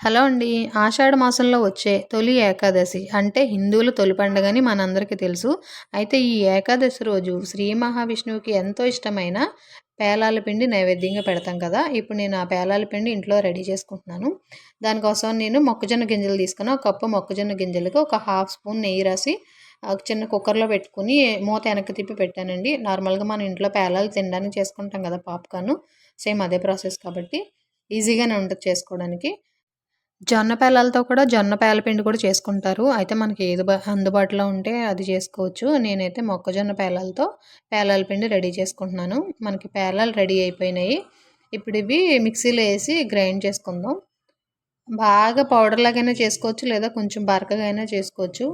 Hello అండి. ఆషాఢ మాసంలో వచ్చే తొలి ఏకాదశి అంటే హిందువుల తొలి పండుగని మనందరికీ తెలుసు. అయితే ఈ ఏకాదశి రోజు శ్రీ మహావిష్ణువుకి ఎంతో ఇష్టమైన పేలాల పిండి నైవేద్యంగా పెడతాం కదా. ఇప్పుడు నేను ఆ పేలాల పిండి ఇంట్లో రెడీ చేసుకుంటున్నాను. దానికోసం నేను మొక్కజొన్న గింజలు తీసుకుని ఒక కప్పు మొక్కజొన్న గింజలకు ఒక హాఫ్ స్పూన్ నెయ్యి రాసి ఒక చిన్న కుక్కర్లో పెట్టుకుని మూత వెనక్కి తిప్పి పెట్టానండి. నార్మల్గా మన ఇంట్లో పేలాలు తినడానికి చేసుకుంటాం కదా పాప్కార్న్. సేమ్ అదే ప్రాసెస్ కాబట్టి ఈజీగానే ఉంటుంది చేసుకోవడానికి. జొన్న పేలాలతో కూడా జొన్న పేల పిండి కూడా చేసుకుంటారు. అయితే మనకి ఏది అందుబాటులో ఉంటే అది చేసుకోవచ్చు. నేనైతే మొక్కజొన్న పేలాలతో పేలాల పిండి రెడీ చేసుకుంటున్నాను. మనకి పేలాలు రెడీ అయిపోయినాయి. ఇప్పుడు ఇవి మిక్సీలో వేసి గ్రైండ్ చేసుకుందాం. బాగా పౌడర్ లాగైనా చేసుకోవచ్చు లేదా కొంచెం బరకగా అయినా చేసుకోవచ్చు.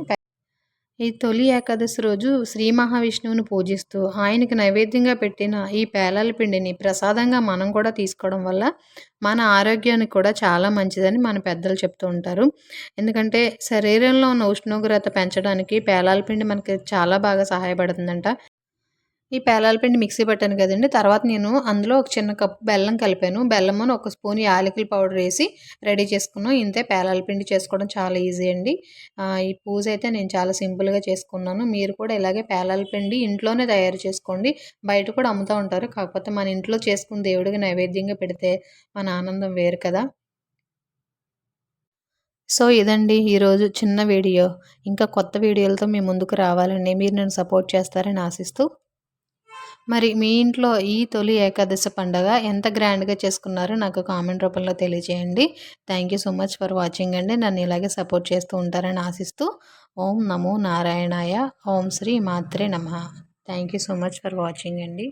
ఈ తొలి ఏకాదశి రోజు శ్రీ మహావిష్ణువుని పూజిస్తూ ఆయనకి నైవేద్యంగా పెట్టిన ఈ పేలాల పిండిని ప్రసాదంగా మనం కూడా తీసుకోవడం వల్ల మన ఆరోగ్యానికి కూడా చాలా మంచిదని మన పెద్దలు చెప్తూ ఉంటారు. ఎందుకంటే శరీరంలో ఉన్న ఉష్ణోగ్రత పెంచడానికి పేలాల పిండి మనకి చాలా బాగా సహాయపడుతుందంట. ఈ పేలాల పిండి మిక్సీ పెట్టాను కదండి. తర్వాత నేను అందులో ఒక చిన్న కప్పు బెల్లం కలిపాను. బెల్లమును ఒక స్పూన్ యాలకుల పౌడర్ వేసి రెడీ చేసుకున్నాను ఇంతే పేలాల పిండి చేసుకోవడం చాలా ఈజీ అండి. ఈ పూజ అయితే నేను చాలా సింపుల్గా చేసుకున్నాను. మీరు కూడా ఇలాగే పేలాల పిండి ఇంట్లోనే తయారు చేసుకోండి. బయట కూడా అమ్ముతూ ఉంటారు. కాకపోతే మన ఇంట్లో చేసుకుని దేవుడికి నైవేద్యంగా పెడితే మన ఆనందం వేరు కదా. సో ఇదండి ఈరోజు చిన్న వీడియో. ఇంకా కొత్త వీడియోలతో మీ ముందుకు రావాలండి. మీరు నన్ను సపోర్ట్ చేస్తారని ఆశిస్తూ మరి మీ ఇంట్లో ఈ తొలి ఏకాదశి పండగ ఎంత గ్రాండ్గా చేసుకున్నారో నాకు కామెంట్ రూపంలో తెలియజేయండి. Thank you so much for watching అండి. నన్ను ఇలాగే సపోర్ట్ చేస్తూ ఉంటారని ఆశిస్తూ ఓం నమో నారాయణాయ. ఓం శ్రీ మాత్రే నమ. Thank you so much for watching అండి.